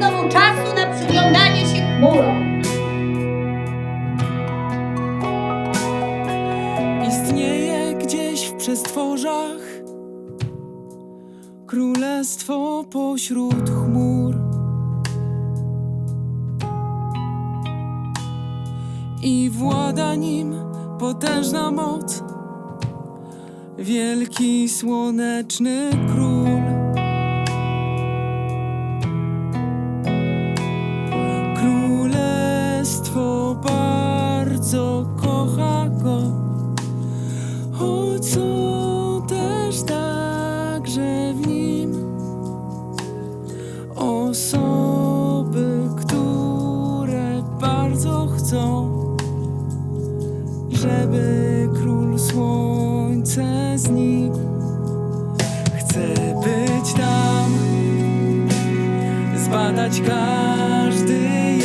znowu czasu na przyglądanie się chmurom. Istnieje gdzieś w przestworzach Królestwo pośród chmur I włada nim potężna moc Wielki słoneczny król bardzo kocha go. O co też także w nim? Osoby, które bardzo chcą, żeby król słońce z nim chce być tam, zbadać każdy